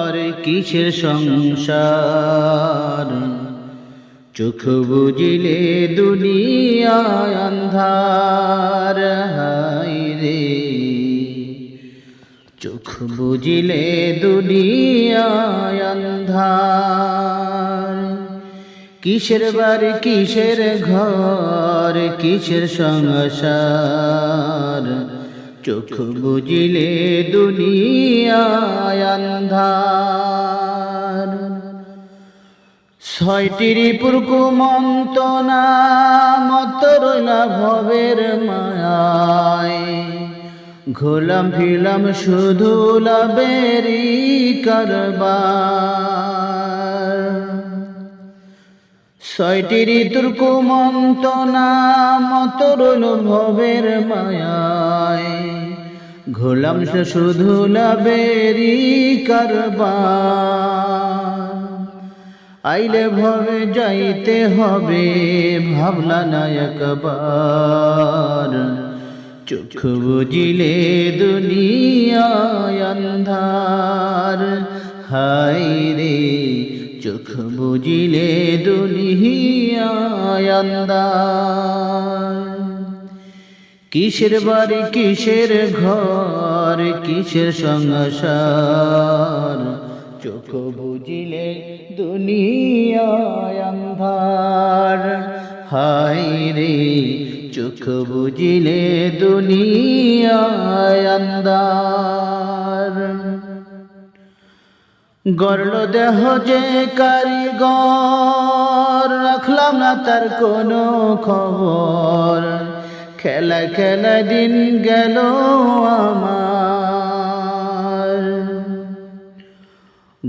আর কিসের সংসার? চোখ বুঝিলে দুনিয়ায় অন্ধার হাই রে। চোখ বুঝিলে দুনিয়ায় অন্ধার। কিসের বাড়ি, কিসের ঘর, কিসের সংসার? চোখ বুঝিলে দুনিয়ায় অন্ধার ছয়টি পুরকু মন্তনা মত রইলা ভবের মায়ায়। ঘোলাম ফিলাম শুধু লাভেরি কারবার। ছয়টি ঋতুর কুমন্তনা মত রইল ভবের মায়ায়। ঘোলাম সে শুধু লাভেরি কারবার। আইলে ভবে যাইতে হবে ভাবলা না একবার চোখ বুঝিলে দুনিয়ায় অন্ধার। হাই রে চোখ বুঝিলে দুনিয়ায় অন্ধার কিসের বাড়ি, কিসের ঘর, কিসের সংসার? চোখ বুঝিলে দুনিয়ায় হাই রে, চোখ বুঝিলে দুনিয়ায় অন্ধার গড়ল দেহ যে কারিগর, রাখলাম না তার কোনো খবর। খেলা খেলা দিন গেল আমার।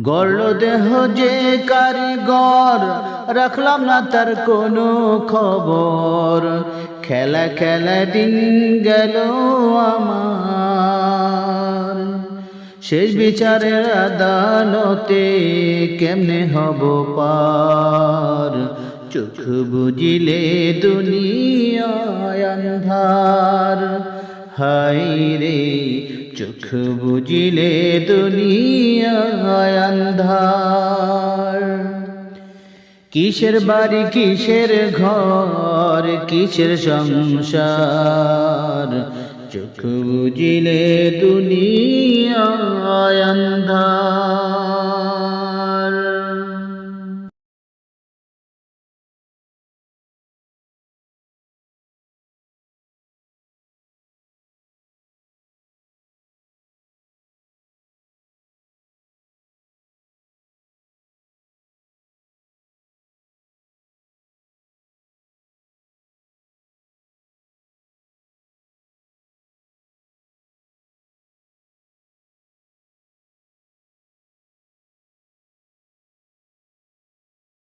গড়ল দেহ যে কারিগর, রাখলাম না তার কোনো খবর। খেলা খেলা দিন গেল আমার। শেষ বিচারের আদালতে কেমনে হব পার? চোখ বুঝিলে দুনিয়ায় অন্ধার হাই রে, চোখ বুঝিলে দুনিয়ায় অন্ধার কিসের বাড়ি, কিসের ঘর, কিসের সংসার? চোখ বুঝিলে দুনিয়া অন্ধার